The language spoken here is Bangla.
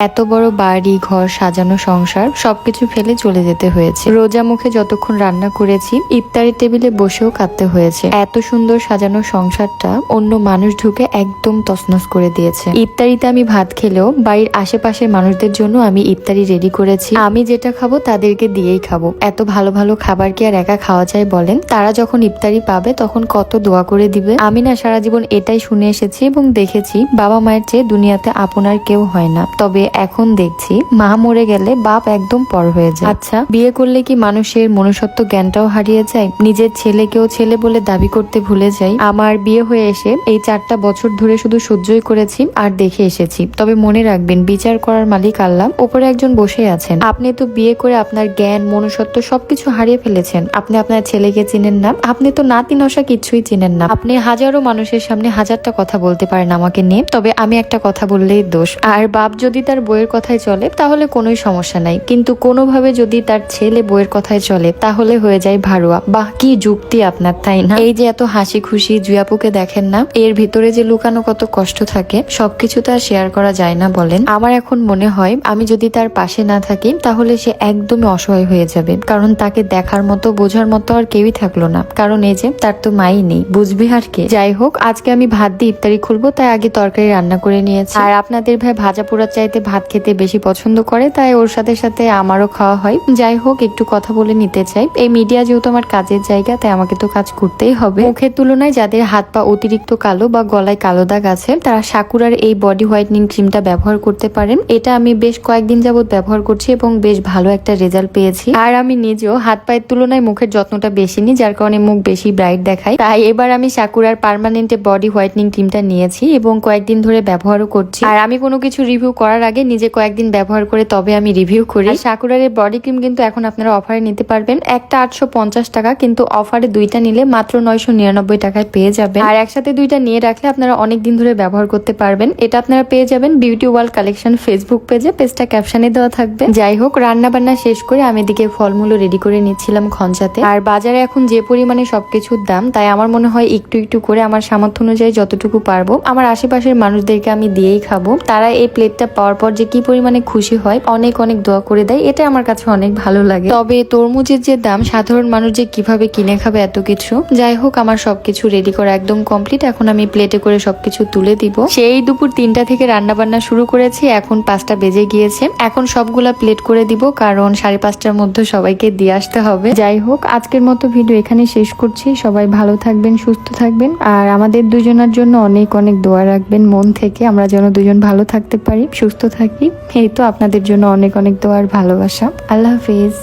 এত বড় বাড়ি, ঘর, সাজানো সংসার, সবকিছু ফেলে চলে যেতে হয়েছে। রোজা মুখে যতক্ষণ রান্না করেছি, ইফতারি টেবিলে বসেও কাঁদতে হয়েছে। এত সুন্দর সাজানো সংসারটা অন্য মানুষ ঢুকে একদম তছনছ করে দিয়েছে। ইফতারিতে আমি ভাত খেলেও বাড়ির আশেপাশের মানুষদের জন্য আমি ইফতারি রেডি করেছি। আমি যেটা খাব তাদেরকে দিয়েই খাব। এত ভালো ভালো খাবার কি আর একা খাওয়া যায় বলেন? তারা যখন ইফতারি পাবে, তখন কত দোয়া করে দিবে? আমি না সারা জীবন এটাই শুনে এসেছি এবং দেখেছি, বাবা মায়ের চেয়ে দুনিয়াতে আপনার কেউ হয় না। তবে এখন দেখছি, মা মরে গেলে বাপ একদম পর হয়ে যায়। আচ্ছা বিয়ে করলে কি মানুষের মনুষ্যত্ব জ্ঞানটাও হারিয়ে যায়? নিজের ছেলেকেও ছেলে বলে দাবি করতে ভুলে যাই। আমার বিয়ে হয়ে এসে এই চারটা বছর ধরে শুধু সহ্যই করেছি আর দেখে এসেছি। তবে মনে রাখবেন, বিচার করার মালিক আল্লাহ, ওপরে একজন বসে আছেন। আপনি তো বিয়ে করে আপনার জ্ঞান, মনুষ্যত্ব সবকিছু হারিয়ে ফেলেছেন। আপনি আপনার ছেলেকে চিনেন না। আপনি তো নাতি নশা কিছুই চিনেন না। আপনি হাজারো মানুষের সামনে হাজারটা কথা বলতে পারেন আমাকে নিয়ে। তবে আমি একটা কথা বললেই দোষ। আর বাপ যদি তার বইয়ের কথায় চলে, তাহলে কোনোই সমস্যা নাই। কিন্তু কোনোভাবে যদি তার ছেলে বইয়ের কথায় চলে, তাহলে হয়ে যায় ভারুয়া। বাহ, কি যুক্তি আপনার, তাই না? এই যে এত হাসি খুশি জুয়াপুকে দেখেন না, এর ভিতরে যে লুকানো কত কষ্ট থাকে, সবকিছু তো আর শেয়ার করা যায় না বলেন। আমার এখন মনে হয়, আমি যদি তার পাশে না থাকি, তাহলে সে একদমই অসহায় হয়ে যাবে। কারণ তাকে দেখার মতো, বোঝার মতো আর কেউই থাকল না। কারণ এই যে, তার তো মাই নেই, বুঝবি আর কে? যাই হোক, আজকে আমি ভাত দিয়ে ইফতারি খুলবো, তাই আগে তরকারি রান্না করে নিয়েছি। আর আপনাদের ভাই ভাজা পোড়ার চাইতে ভাত খেতে বেশি পছন্দ করে, তাই ওর সাথে সাথে আমারও খাওয়া হয়। যাই হোক, একটু কথা বলে নিতে চাই। এই মিডিয়া যেহেতু আমার কাজের জায়গা, তাই আমাকে তো কাজ করতেই হবে। মুখের তুলনায় যাদের হাত পা অতিরিক্ত কালো বা গলায় কালো দাগ আছে, তারা সাকুরার এই বডি হোয়াইটনিং ক্রিমটা ব্যবহার করতে পারেন। এটা আমি বেশ কয়েকদিন যাবত ব্যবহার করছি এবং বেশ ভালো একটা রেজাল্ট পেয়েছি। আর আমি নিজেও হাত পায়ের তুলনায় মুখের যত্নটা বেশি নিই, যার কারণে মুখ বেশি ব্রাইট দেখায়। তাই এবার আমি সাকুরার পার্মানেন্টে বডি হোয়াইটনিং ক্রিমটা নিয়েছি এবং কয়েকদিন ধরে ব্যবহারও করছি। আর আমি কোনো কিছু রিভিউ করার আগে নিজে কয়েকদিন ব্যবহার করে তবে আমি রিভিউ করি। সাকুরার এই বডি ক্রিম কিন্তু এখন আপনারা অফারে নিতে পারবেন। একটা আটশো পঞ্চাশ টাকা কিন্তু অফারে দুইটা নিলে মাত্র নয়শো নিরানব্বই টাকায় পেয়ে যাবেন। আর একসাথে দুইটা নিয়ে রাখলে আপনারা অনেক দিন ধরে ব্যবহার করতে পারবেন। এটা আপনারা পেয়ে যাবেন বিউটি ওয়ার্ল্ড কালেকশন ফেসবুক পেজে পেজটা ক্যাপশনে দেওয়া থাকবে। যাই হোক রান্না বান্না শেষ করে আমি এদিকে ফলমূলও রেডি করে নিচ্ছিলাম খঞ্চাতে আর বাজারে এখন যে পরিমাণে সবকিছুর দাম তাই আমার মনে হয় একটু একটু করে আমার সামর্থ্য অনুযায়ী যতটুকু পারব আমার আশেপাশের মানুষদেরকে আমি দিয়েই খাব। তারা এই প্লেটটা পাওয়ার পর যে কি পরিমাণে খুশি হয়, অনেক অনেক দোয়া করে দেয়। এটা আমার কাছে অনেক ভালো লাগে। তবে তরমুজের যে দাম, সাধারণ মানুষ যে কীভাবে কিনে খাবে এত কিছু? যাই হোক, আমার সবকিছু রেডি করা একদম কমপ্লিট এখন আমি প্লেটে করে সবকিছু তুলে দিব। সেই দুপুর তিনটা থেকে রান্না বান্না শুরু করেছি। এখন পাঁচটা বেজে গিয়েছে। এখন সবগুলা প্লেট করে দিব, কারণ সাড়ে পাঁচটার মধ্যে সবাইকে দিয়ে আসতে হবে। যাই হোক, আজকের মতো ভিডিও এখানে শেষ করছি। সবাই ভালো থাকবেন, সুস্থ থাকবেন। আর আমাদের দুজনের জন্য অনেক অনেক দোয়া রাখবেন মন থেকে। আমরা যেন দুজন ভালো থাকতে পারি, সুস্থ থাকি। এই তো আপনাদের জন্য অনেক অনেক দোয়ার ভালোবাসা। আল্লাহ হাফিজ।